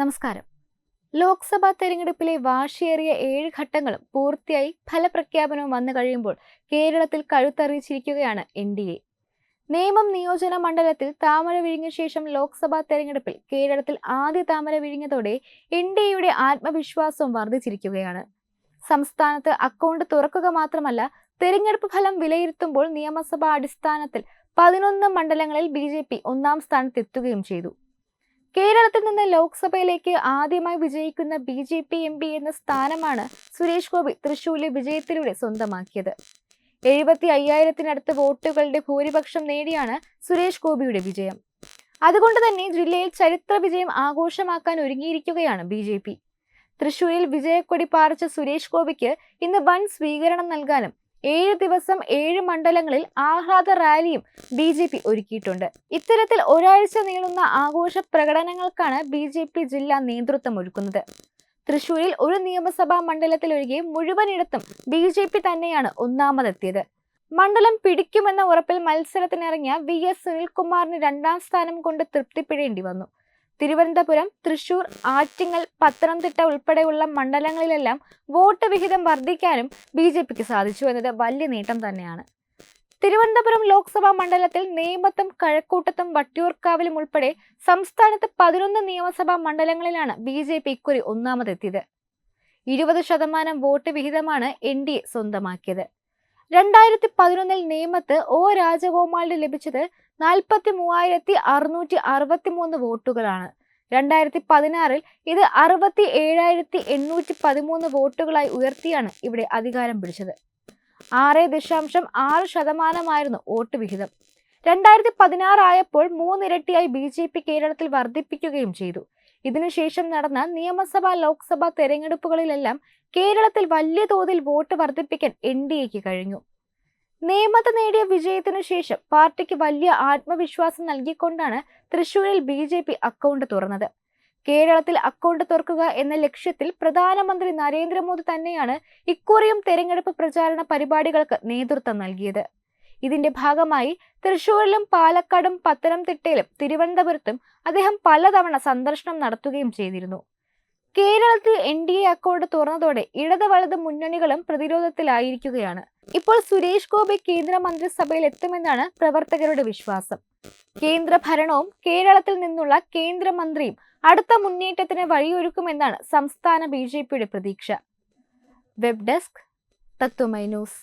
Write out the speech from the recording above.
നമസ്കാരം. ലോക്സഭാ തെരഞ്ഞെടുപ്പിലെ വാശിയേറിയ ഏഴ് ഘട്ടങ്ങളും പൂർത്തിയായി ഫലപ്രഖ്യാപനവും വന്നു കഴിയുമ്പോൾ കേരളത്തിൽ കഴുത്തറിയിച്ചിരിക്കുകയാണ് എൻ ഡി എ. നേമം നിയോജന മണ്ഡലത്തിൽ താമര വിഴിഞ്ഞ ശേഷം ലോക്സഭാ തെരഞ്ഞെടുപ്പിൽ കേരളത്തിൽ ആദ്യ താമര വിഴിഞ്ഞതോടെ എൻ ഡി എയുടെ ആത്മവിശ്വാസവും വർദ്ധിച്ചിരിക്കുകയാണ്. സംസ്ഥാനത്ത് അക്കൗണ്ട് തുറക്കുക മാത്രമല്ല തെരഞ്ഞെടുപ്പ് ഫലം വിലയിരുത്തുമ്പോൾ നിയമസഭാ അടിസ്ഥാനത്തിൽ പതിനൊന്ന് മണ്ഡലങ്ങളിൽ ബി ഒന്നാം സ്ഥാനത്തെത്തുകയും ചെയ്തു. കേരളത്തിൽ നിന്ന് ലോക്സഭയിലേക്ക് ആദ്യമായി വിജയിക്കുന്ന B J P M P എന്ന സ്ഥാനമാണ് സുരേഷ് ഗോപി തൃശൂരിലെ വിജയത്തിലൂടെ സ്വന്തമാക്കിയത്. എഴുപത്തി അയ്യായിരത്തിനടുത്ത് വോട്ടുകളുടെ ഭൂരിപക്ഷം നേടിയാണ് സുരേഷ് ഗോപിയുടെ വിജയം. അതുകൊണ്ട് തന്നെ ജില്ലയിൽ ചരിത്ര വിജയം ആഘോഷമാക്കാൻ ഒരുങ്ങിയിരിക്കുകയാണ് ബി ജെ പി. തൃശൂരിൽ വിജയക്കൊടി പാറിച്ച സുരേഷ് ഗോപിക്ക് ഇന്ന് വൻ സ്വീകരണം നൽകാനും ഏഴ് ദിവസം ഏഴ് മണ്ഡലങ്ങളിൽ ആഹ്ലാദ റാലിയും ബി ജെ പി ഒരുക്കിയിട്ടുണ്ട്. ഇത്തരത്തിൽ ഒരാഴ്ച നീളുന്ന ആഘോഷ പ്രകടനങ്ങൾക്കാണ് ബി ജെ പി ജില്ലാ നേതൃത്വം ഒരുക്കുന്നത്. തൃശൂരിൽ ഒരു നിയമസഭാ മണ്ഡലത്തിലൊഴികെ മുഴുവനിടത്തും ബി ജെ പി തന്നെയാണ് ഒന്നാമതെത്തിയത്. മണ്ഡലം പിടിക്കുമെന്ന ഉറപ്പിൽ മത്സരത്തിനിറങ്ങിയ വി എസ് സുനിൽകുമാറിന് രണ്ടാം സ്ഥാനം കൊണ്ട് തൃപ്തിപ്പെടേണ്ടി വന്നു തിരുവനന്തപുരം തൃശൂർ ആറ്റിങ്ങൽ പത്തനംതിട്ട ഉൾപ്പെടെയുള്ള മണ്ഡലങ്ങളിലെല്ലാം വോട്ട് വിഹിതം വർദ്ധിക്കാനും ബി ജെ പിക്ക് സാധിച്ചു എന്നത് വലിയ നേട്ടം തന്നെയാണ്. തിരുവനന്തപുരം ലോക്സഭാ മണ്ഡലത്തിൽ നേമത്തും കഴക്കൂട്ടത്തും വട്ടിയൂർക്കാവിലും ഉൾപ്പെടെ സംസ്ഥാനത്ത് പതിനൊന്ന് നിയമസഭാ മണ്ഡലങ്ങളിലാണ് ബി ജെ പി ഇക്കുറി ഒന്നാമതെത്തിയത്. ഇരുപത് ശതമാനം വോട്ട് വിഹിതമാണ് എൻ ഡി എ സ്വന്തമാക്കിയത്. രണ്ടായിരത്തി പതിനൊന്നിൽ നേമത്ത് ഒ രാജഗോപാലിന് ലഭിച്ചത് നാൽപ്പത്തി മൂവായിരത്തി അറുന്നൂറ്റി അറുപത്തി മൂന്ന് വോട്ടുകളാണ്. രണ്ടായിരത്തി പതിനാറിൽ ഇത് അറുപത്തി ഏഴായിരത്തി എണ്ണൂറ്റി പതിമൂന്ന് വോട്ടുകളായി ഉയർത്തിയാണ് ഇവിടെ അധികാരം പിടിച്ചത്. ആറ് ദശാംശം ആറ് ശതമാനമായിരുന്നു വോട്ട് വിഹിതം. രണ്ടായിരത്തി പതിനാറായപ്പോൾ മൂന്നിരട്ടിയായി ബി ജെ പി കേരളത്തിൽ വർദ്ധിപ്പിക്കുകയും ചെയ്തു. ഇതിനുശേഷം നടന്ന നിയമസഭാ ലോക്സഭാ തെരഞ്ഞെടുപ്പുകളിലെല്ലാം കേരളത്തിൽ വലിയ തോതിൽ വോട്ട് വർദ്ധിപ്പിക്കാൻ എൻ ഡി എക്ക് കഴിഞ്ഞു. നേമത്ത് നേടിയ വിജയത്തിനു ശേഷം പാർട്ടിക്ക് വലിയ ആത്മവിശ്വാസം നൽകിക്കൊണ്ടാണ് തൃശൂരിൽ ബി ജെ പി അക്കൗണ്ട് തുറന്നത്. കേരളത്തിൽ അക്കൗണ്ട് തുറക്കുക എന്ന ലക്ഷ്യത്തിൽ പ്രധാനമന്ത്രി നരേന്ദ്രമോദി തന്നെയാണ് ഇക്കുറിയും തെരഞ്ഞെടുപ്പ് പ്രചാരണ പരിപാടികൾക്ക് നേതൃത്വം നൽകിയത്. ഇതിന്റെ ഭാഗമായി തൃശൂരിലും പാലക്കാടും പത്തനംതിട്ടയിലും തിരുവനന്തപുരത്തും അദ്ദേഹം പലതവണ സന്ദർശനം നടത്തുകയും ചെയ്തിരുന്നു. കേരളത്തിൽ എൻ ഡി എ അക്കൗണ്ട് തുറന്നതോടെ ഇടത് വലത് മുന്നണികളും പ്രതിരോധത്തിലായിരിക്കുകയാണ്. ഇപ്പോൾ സുരേഷ് ഗോപി കേന്ദ്രമന്ത്രിസഭയിൽ എത്തുമെന്നാണ് പ്രവർത്തകരുടെ വിശ്വാസം. കേന്ദ്ര ഭരണവും കേരളത്തിൽ നിന്നുള്ള കേന്ദ്രമന്ത്രിയും അടുത്ത മുന്നേറ്റത്തിന് വഴിയൊരുക്കുമെന്നാണ് സംസ്ഥാന ബി ജെ പിയുടെ പ്രതീക്ഷ. Web desk Tatwamayi news.